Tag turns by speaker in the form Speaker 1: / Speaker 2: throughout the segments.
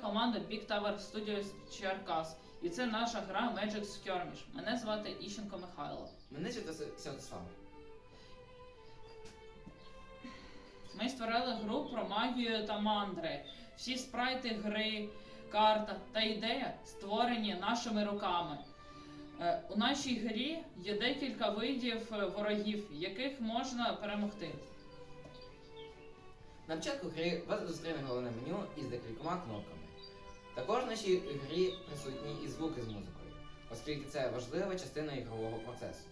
Speaker 1: команда Big Tower Studios Черкас. І це наша гра Magic Skirmish. Мене звати Іщенко Михайло.
Speaker 2: Мене звати Святослав.
Speaker 1: Ми створили гру про магію та мандри. Всі спрайти гри, карта та ідея створені нашими руками. Е, У нашій грі є декілька видів е, ворогів, яких можна перемогти.
Speaker 2: На початку гри вас зустріне головне меню із декількома кнопками. Також в нашій грі присутні і звуки з музикою, оскільки це важлива частина ігрового процесу.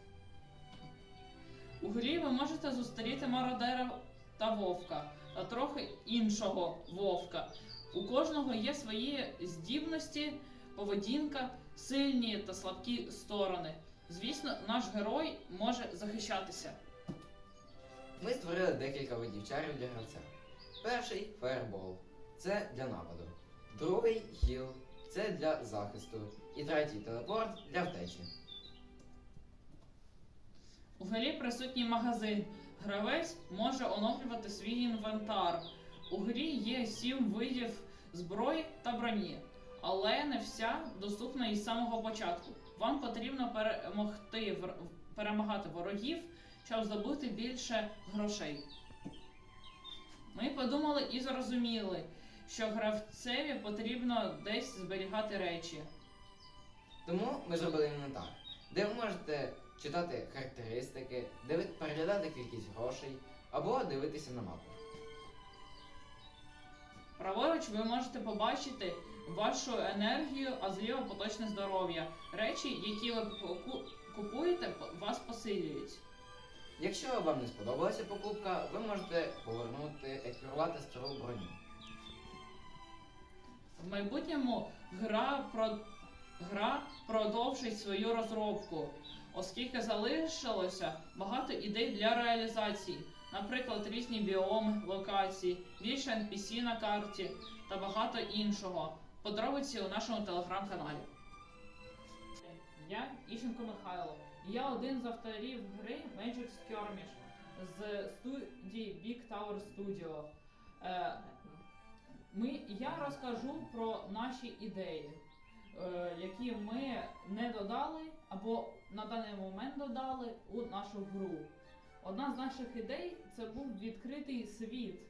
Speaker 1: У грі ви можете зустріти мародера та вовка, та трохи іншого вовка. У кожного є свої здібності, поведінка, сильні та слабкі сторони. Звісно, наш герой може захищатися.
Speaker 2: Ми створили декілька видів чарів для гравця. Перший фаербол це для нападу. Другий хіл це для захисту. І третій телепорт для втечі.
Speaker 1: У грі присутній магазин. Гравець може оновлювати свій інвентар. У грі є сім видів зброї та броні, але не вся доступна із самого початку. Вам потрібно перемогти перемагати ворогів, щоб здобути більше грошей. Ми подумали і зрозуміли, що гравцеві потрібно десь зберігати речі.
Speaker 2: Тому ми зробили інвентар, де ви можете читати характеристики, диви- переглядати кількість грошей або дивитися на мапу.
Speaker 1: Праворуч ви можете побачити вашу енергію, а зліва поточне здоров'я. Речі, які ви поку- купуєте, вас посилюють.
Speaker 2: Якщо вам не сподобалася покупка, ви можете повернути, екіпірувати стару броню.
Speaker 1: В майбутньому гра про гра продовжить свою розробку, оскільки залишилося багато ідей для реалізації, наприклад, різні біоми, локації, більше NPC на карті та багато іншого. Подробиці у нашому телеграм-каналі. Я Іщенко Михайло. Я один з авторів гри Magic Skirmish з студії Big Tower Studio. Ми, я розкажу про наші ідеї, е, які ми не додали або на даний момент додали у нашу гру. Одна з наших ідей це був відкритий світ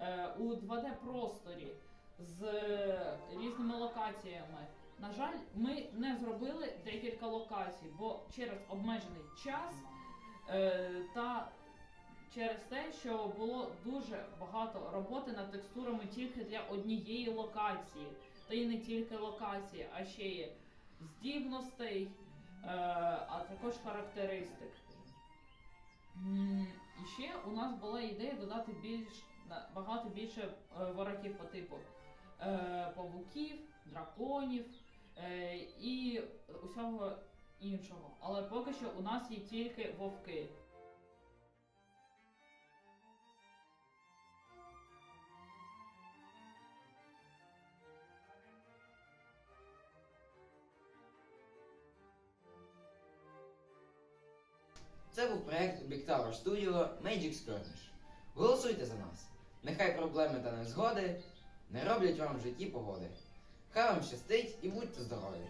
Speaker 1: е, у 2D-просторі з е, різними локаціями. На жаль, ми не зробили декілька локацій, бо через обмежений час е, та через те, що було дуже багато роботи над текстурами тільки для однієї локації, та й не тільки локації, а ще й здібностей, е, а також характеристик. І ще у нас була ідея додати більш багато більше е, ворогів по типу е, павуків, драконів і усього іншого. Але поки що у нас є тільки вовки.
Speaker 2: Це був проект Big Tower Studio Magic Skirmish. Голосуйте за нас. Нехай проблеми та незгоди не роблять вам в житті погоди. Хай вам щастить і будьте здорові!